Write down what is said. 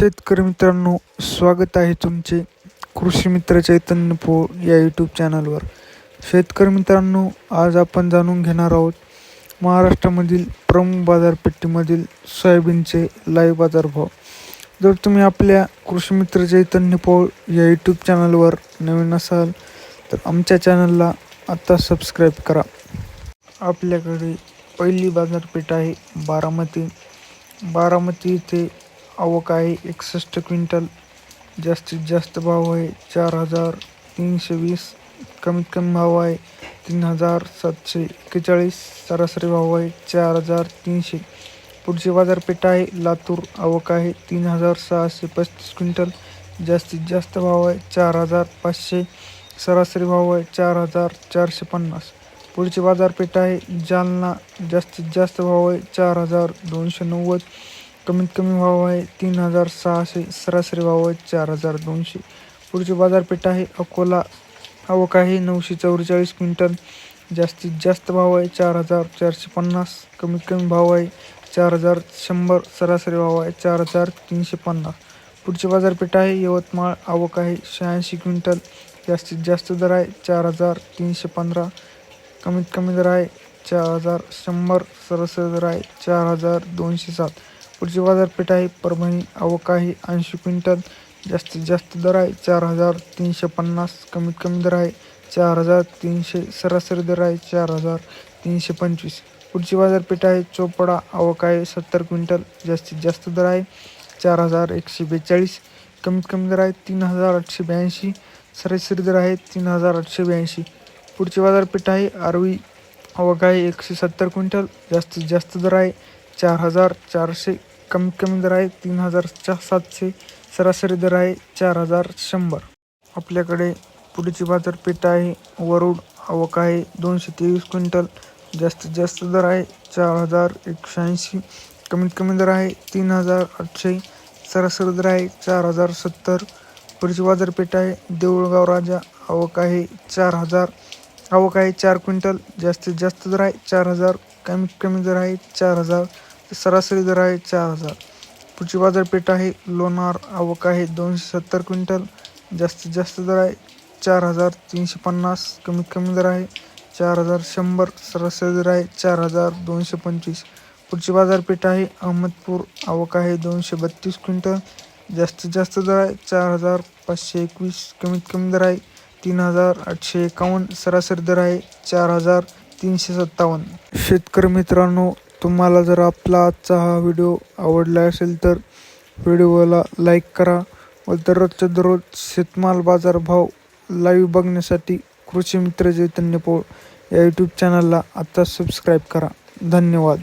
शेतकरी मित्रांनो स्वागत आहे तुमचे कृषी मित्र चैतन्य पो या यूट्यूब चॅनलवर शेतकरी मित्रांनो आज आपण जाणून घेणार आहोत महाराष्ट्रामधील प्रमुख बाजारपेठेमधील सोयाबीनचे लाईव्ह बाजारभाव. जर तुम्ही आपल्या कृषी मित्र चैतन्य पो या यूट्यूब चॅनलवर नवीन असाल तर आमच्या चॅनलला आत्ता सबस्क्राईब करा. आपल्याकडे पहिली बाजारपेठ आहे बारामती. बारामती इथे आवक आहे. एकसष्ट क्विंटल. जास्तीत जास्त भाव आहे. चार हजार तीनशे वीस. कमीत कमी भाव आहे. तीन हजार सातशे एक्केचाळीस. सरासरी भाव आहे चार हजार तीनशे. पुढची बाजारपेठ आहे. लातूर आवक आहे तीन हजार सहाशे पस्तीस क्विंटल. जास्तीत जास्त भाव आहे चार हजार पाचशे. सरासरी भाव आहे चार हजार चारशे पन्नास. पुढची बाजारपेठ आहे. जालना जास्तीत जास्त भाव आहे चार हजार दोनशे नव्वद. कमीत कमी भाव आहे तीन हजार सहाशे सरासरी भाव आहे चार हजार दोनशे. पुढची बाजारपेठ आहे अकोला. आवक आहे नऊशे चौवेचाळीस क्विंटल. जास्तीत जास्त भाव आहे चार हजार चारशे पन्नास. कमीत कमी भाव आहे चार हजार शंभर. सरासरी भाव आहे चार हजार तीनशे पन्नास. पुढची बाजारपेठ आहे यवतमाळ. आवक आहे शहाऐंशी क्विंटल. जास्तीत जास्त दर आहे चार हजार तीनशे पंधरा. कमीत कमी दर आहे चार हजार शंभर. सरासरी दर आहे चार हजार दोनशे सात. पुढची बाजारपेठ आहे. परभणी आवक आहे ऐंशी क्विंटल. जास्तीत जास्त दर आहे. चार हजार तीनशे पन्नास कमीत कमी दर आहे. चार हजार तीनशे सरासरी दर आहे. चार हजार तीनशे पंचवीस. पुढची बाजारपेठ आहे. चोपडा आवक आहे सत्तर क्विंटल. जास्तीत जास्त दर आहे. चार हजार एकशे बेचाळीस कमीत कमी दर आहे. तीन हजार आठशे ब्याऐंशी सरासरी दर आहे. तीन हजार आठशे ब्याऐंशी. पुढची बाजारपेठ आहे. आरवी आवक आहे एकशे सत्तर क्विंटल. जास्तीत जास्त दर आहे. चार हजार चारशे कमीत कमी दर आहे तीन हजार सातशे सरासरी दर आहे चार हजार शंभर. आपल्याकडे पुढची बाजारपेठ आहे वरुड आवक आहे दोनशे तेवीस क्विंटल जास्तीत जास्त दर आहे चार हजार एकशे ऐंशी कमीत कमी दर आहे तीन हजार आठशे सरासरी दर आहे चार हजार सत्तर. पुढची बाजारपेठ आहे देऊळगाव राजा आवक आहे चार हजार आवक आहे चार क्विंटल जास्तीत जास्त दर आहे चार हजार कमीत कमी दर आहे चार हजार सरासरी दर आहे चार हजार. पुढची बाजारपेठ आहे लोणार आवक आहे दोनशे सत्तर क्विंटल. जास्तीत जास्त दर आहे चार हजार तीनशे पन्नास. कमीत कमी दर आहे चार हजार शंभर. सरासरी दर आहे चार हजार दोनशे पंचवीस. पुढची बाजारपेठ आहे अहमदपूर आवक आहे दोनशे बत्तीस क्विंटल. जास्तीत जास्त दर आहे चार हजार पाचशे एकवीस. कमीत कमी दर आहे तीन हजार आठशे एकावन्न. सरासरी दर आहे चार हजार तीनशे सत्तावन्न. शेतकरी मित्रांनो तुम्हाला जर आपला आजचा हा व्हिडिओ आवडला असेल तर व्हिडिओला लाईक करा व दररोजच्या दररोज शेतमाल बाजारभाव लाईव्ह बघण्यासाठी कृषी मित्र चैतन्य पोळ या यूट्यूब चॅनलला आत्ता सबस्क्राईब करा. धन्यवाद.